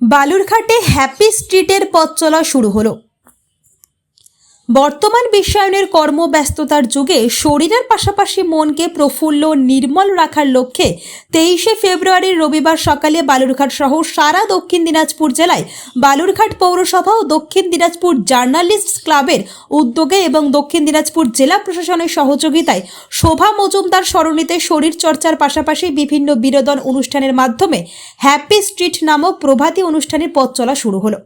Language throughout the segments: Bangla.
বালুরঘাটে হ্যাপি স্ট্রিটের পথ চলা শুরু হলো। বর্তমান বিশ্বায়নের কর্মব্যস্ততার যুগে শরীরের পাশাপাশি মনকে প্রফুল্ল, নির্মল রাখার লক্ষ্যে তেইশে ফেব্রুয়ারির রবিবার সকালে বালুরঘাট সহ সারা দক্ষিণ দিনাজপুর জেলায় বালুরঘাট পৌরসভা ও দক্ষিণ দিনাজপুর জার্নালিস্ট ক্লাবের উদ্যোগে এবং দক্ষিণ দিনাজপুর জেলা প্রশাসনের সহযোগিতায় শোভা মজুমদার সরণিতে শরীর চর্চার পাশাপাশি বিভিন্ন বিনোদন অনুষ্ঠানের মাধ্যমে হ্যাপি স্ট্রিট নামক প্রভাতী অনুষ্ঠানের পথ চলা শুরু হলো।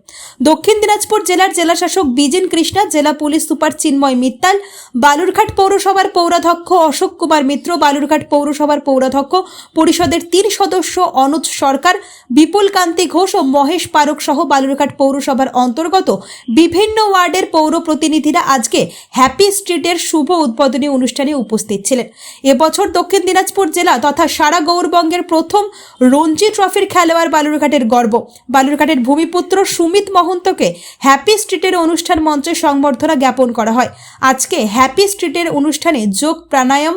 দক্ষিণ দিনাজপুর জেলার জেলাশাসক বিজেন কৃষ্ণা, জেলা পুলিশ সুপার চিন্ময় মিত্তাল, বালুরঘাট পৌরসভার পৌরাধ্যক্ষ অশোক কুমার মিত্র, বালুরঘাট পৌরসভার পৌরাধ্যক্ষ পরিষদের তিন সদস্য অনুজ সরকার, বিপুল কান্তি ঘোষ ও মহেশ পারক সহ বালুরঘাট পৌরসভার অন্তর্গত বিভিন্ন ওয়ার্ডের পৌর প্রতিনিধিরা আজকে হ্যাপি স্ট্রিটের শুভ উদ্বোধনী অনুষ্ঠানে উপস্থিত ছিলেন। এবছর দক্ষিণ দিনাজপুর জেলা তথা সারা গৌরবঙ্গের প্রথম রঞ্জি ট্রফির খেলোয়াড় বালুরঘাটের গর্ব। বালুরঘাটের ভূমিপুত্র সুমিত মহন্তকে হ্যাপি স্ট্রিটের অনুষ্ঠান মঞ্চে সংবর্ধনা জ্ঞাপন করা হয়। আজকে হ্যাপি স্ট্রিটের অনুষ্ঠানে যোগ প্রাণায়াম,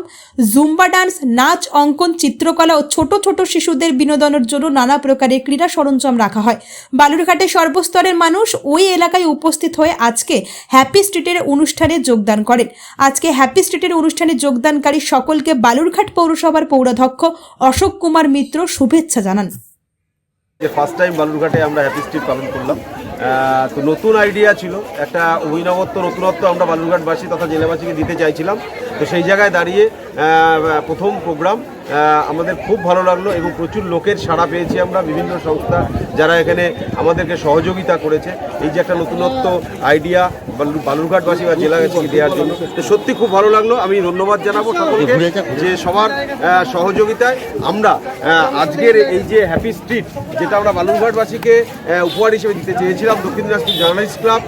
জুম্বা ডান্স, নাচ, অঙ্কন, চিত্রকলা ও ছোট ছোট শিশুদের বিনোদনের জন্য নানা প্রকারের ক্রীড়া সরঞ্জাম রাখা হয়। বালুরঘাটে সর্বস্তরের মানুষ ওই এলাকায় উপস্থিত হয়ে আজকে হ্যাপি স্ট্রিটের অনুষ্ঠানে যোগদান করেন। আজকে হ্যাপি স্ট্রিটের অনুষ্ঠানে যোগদানকারী সকলকে বালুরঘাট পৌরসভার পৌরাধ্যক্ষ অশোক কুমার মিত্র শুভেচ্ছা জানান। যে ফার্স্ট টাইম বালুরঘাটে আমরা হ্যাপি স্ট্রিট পালন করলাম। তো নতুন আইডিয়া ছিল। একটা অভিনবত্ব, নতুনত্ব আমরা বালুরঘাটবাসী তথা জেলাবাসীকে দিতে চাইছিলাম। তো সেই জায়গায় দাঁড়িয়ে প্রথম প্রোগ্রাম আমাদের খুব ভালো লাগল এবং প্রচুর লোকের সাড়া পেয়েছি আমরা বিভিন্ন সংস্থা যারা এখানে আমাদেরকে সহযোগিতা করেছে। এই যে একটা নতুনত্ব আইডিয়া বালুরঘাটবাসী বা জেলাবাসীকে দেওয়ার জন্য। তো সত্যি খুব ভালো লাগল। আমি ধন্যবাদ জানাব সকলকে যে সবার সহযোগিতায় আমরা আজকের এই যে হ্যাপি স্ট্রিট যেটা আমরা বালুরঘাটবাসীকে উপহার হিসেবে দিতে চেয়েছিলাম দক্ষিণ দিনাজপুর জার্নালিস্ট ক্লাব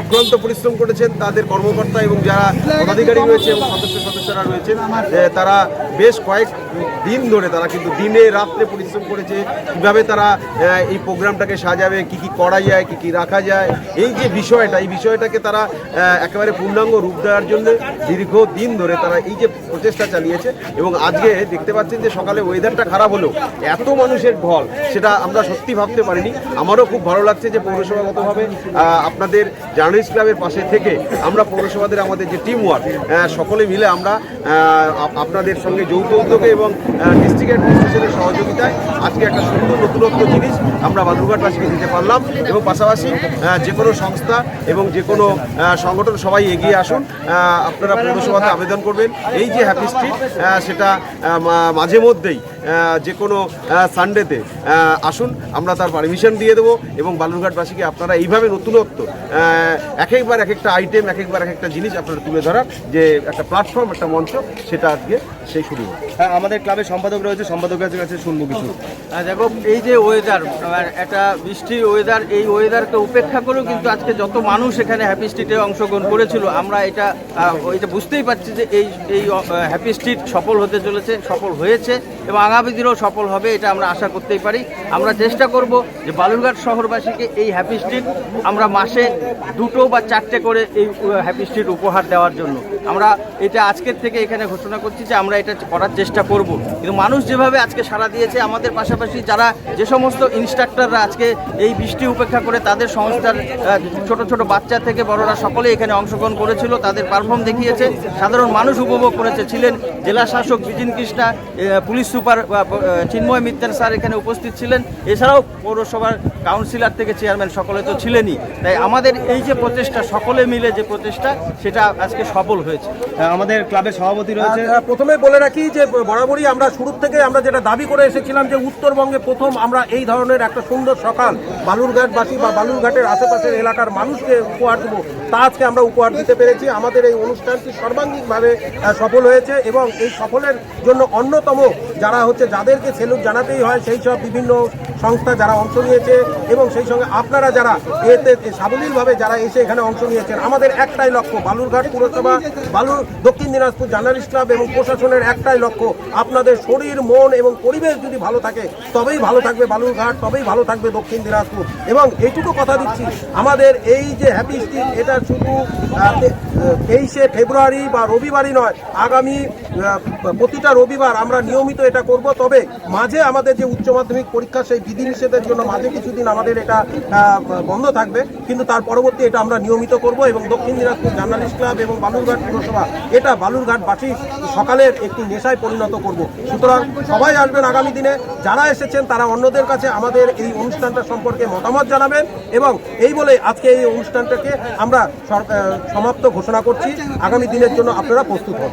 অক্লান্ত পরিশ্রম করেছেন তাদের কর্মকর্তা এবং যারা পদাধিকারী রয়েছে এবং সদস্য সদস্যরা রয়েছেন তারা বেশ কয়েক দিন ধরে তারা কিন্তু দিনে রাত্রে পরিশ্রম করেছে। কীভাবে তারা এই প্রোগ্রামটাকে সাজাবে, কি কি করা যায়, কি কি রাখা যায়, এই যে বিষয়টা, এই বিষয়টাকে তারা একেবারে পূর্ণাঙ্গ রূপ দেওয়ার জন্য দীর্ঘ দিন ধরে তারা এই যে প্রচেষ্টা চালিয়েছে এবং আজকে দেখতে পাচ্ছেন যে সকালে ওয়েদারটা খারাপ হলেও এত মানুষের ঢল, সেটা আমরা সত্যি ভাবতে পারিনি। আমারও খুব ভালো লাগছে যে পৌরসভাগতভাবে আপনাদের জার্নালিস্ট ক্লাবের পাশে থেকে আমরা পৌরসভাদের আমাদের যে টিম ওয়ার্ক সকলে মিলে আমরা আপনাদের সঙ্গে যৌথ উদ্যোগে এবং ডিস্ট্রিক্ট অ্যাডমিনিস্ট্রেশনের সহযোগিতায় আজকে একটা সুন্দর নতুনত্ব জিনিস আমরা বালুরঘাটবাসীকে দিতে পারলাম এবং পাশাপাশি যে কোনো সংস্থা এবং যে কোনো সংগঠন সবাই এগিয়ে আসুন আপনারা পৌরসভাতে আবেদন করবেন। এই যে হ্যাপি স্ট্রিট সেটা মাঝে মধ্যেই যে কোনো সানডেতে আসুন, আমরা তার পারমিশন দিয়ে দেবো এবং বালুরঘাটবাসীকে আপনারা এইভাবে নতুনত্ব এক একবার এক একটা আইটেম এক একবার এক একটা জিনিস আপনারা তুলে ধরার যে একটা প্ল্যাটফর্ম একটা মঞ্চ, সেটা আজকে সেই শুরু হ্যাঁ আমাদের ক্লাবের সম্পাদক রয়েছে, সম্পাদকের কাছে শুনব কিছু। দেখো, এই যে ওয়েদার একটা বৃষ্টির ওয়েদার এই ওয়েদারকে উপেক্ষা করেও কিন্তু আজকে যত মানুষ এখানে হ্যাপি স্ট্রিটে অংশগ্রহণ করেছিল, আমরা এটা এটা বুঝতেই পারছি যে এই এই হ্যাপি স্ট্রিট সফল হতে চলেছে, সফল হয়েছে এবং আগামী দিনেও সফল হবে, এটা আমরা আশা করতেই পারি। আমরা চেষ্টা করব যে বালুরঘাট শহরবাসীকে এই হ্যাপি স্ট্রিট আমরা মাসে দুটো বা চারটে করে এই হ্যাপি স্ট্রিট উপহার দেওয়ার জন্য। আমরা এটা আজকের থেকে এখানে ঘোষণা করছি যে আমরা এটা করার চেষ্টা করব। কিন্তু মানুষ যেভাবে আজকে সাড়া দিয়েছে আমাদের পাশাপাশি যারা যে সমস্ত ইনস্ট্রাক্টররা আজকে এই বৃষ্টি উপেক্ষা করে তাদের সংস্থার ছোট ছোট বাচ্চা থেকে বড়রা সকলে এখানে অংশগ্রহণ করেছিল তাদের পারফর্ম দেখিয়েছে। সাধারণ মানুষ উপভোগ করেছে। ছিলেন জেলা শাসক Bijin Krishna police super Chinmay Mittal sir এখানে উপস্থিত ছিলেন। এছাড়াও পৌরসভার কাউন্সিলর থেকে চেয়ারম্যান সকলে তো ছিলেনই। তাই আমাদের এই যে প্রচেষ্টা সকলে মিলে যে প্রচেষ্টা সেটা আজকে সফল হয়েছে। হ্যাঁ, আমাদের ক্লাবের সভাপতি রয়েছে। প্রথমে বলে রাখি যে বরাবরই আমরা শুরুর থেকে আমরা যেটা দাবি করে এসেছিলাম যে উত্তরবঙ্গে প্রথম আমরা এই ধরনের একটা সুন্দর সকাল বালুরঘাটবাসী বা বালুরঘাটের আশেপাশের এলাকার মানুষকে উপহার দেবো, তা আজকে আমরা উপহার দিতে পেরেছি। আমাদের এই অনুষ্ঠানটি সর্বাঙ্গিকভাবে সফল হয়েছে এবং এই সফলের জন্য অন্যতম যারা হচ্ছে যাদেরকে সেলুট জানাতেই হয়, সেই সব বিভিন্ন সংস্থা যারা অংশ নিয়েছে এবং সেই সঙ্গে আপনারা যারা এতে সাবলীলভাবে যারা এসে এখানে অংশ নিয়েছেন, আমাদের একটাই লক্ষ্য, বালুরঘাট পুরসভা, বালুর দক্ষিণ দিনাজপুর জার্নালিস্ট ক্লাব এবং প্রশাসনের একটাই লক্ষ্য, আপনাদের শরীর, মন এবং পরিবেশ যদি ভালো থাকে, তবেই ভালো থাকবে বালুরঘাট, তবেই ভালো থাকবে দক্ষিণ দিনাজপুর। এবং এইটুকু কথা দিচ্ছি, আমাদের এই যে হ্যাপি স্ট্রিট এটা শুধু তেইশে ফেব্রুয়ারি বা রবিবারই নয়, আগামী প্রতিটা রবিবার আমরা নিয়মিত এটা করব, তবে মাঝে আমাদের যে উচ্চ মাধ্যমিক পরীক্ষা, সেই বিধিনিষেধের জন্য মাঝে কিছুদিন আমাদের এটা বন্ধ থাকবে, কিন্তু তার পরবর্তী এটা আমরা নিয়মিত করব এবং দক্ষিণ দিনাজপুর জার্নালিস্ট ক্লাব এবং বালুরঘাট পুরসভা, এটা বালুরঘাটবাসী সকালের একটি নেশায় পরিণত করব। সুতরাং সবাই আসবেন আগামী দিনে, যারা এসেছেন তারা অন্যদের কাছে আমাদের এই অনুষ্ঠানটা সম্পর্কে মতামত জানাবেন এবং এই বলে আজকে এই অনুষ্ঠানটাকে আমরা সমাপ্ত ঘোষণা করছি। আগামী দিনের জন্য আপনারা প্রস্তুত হন।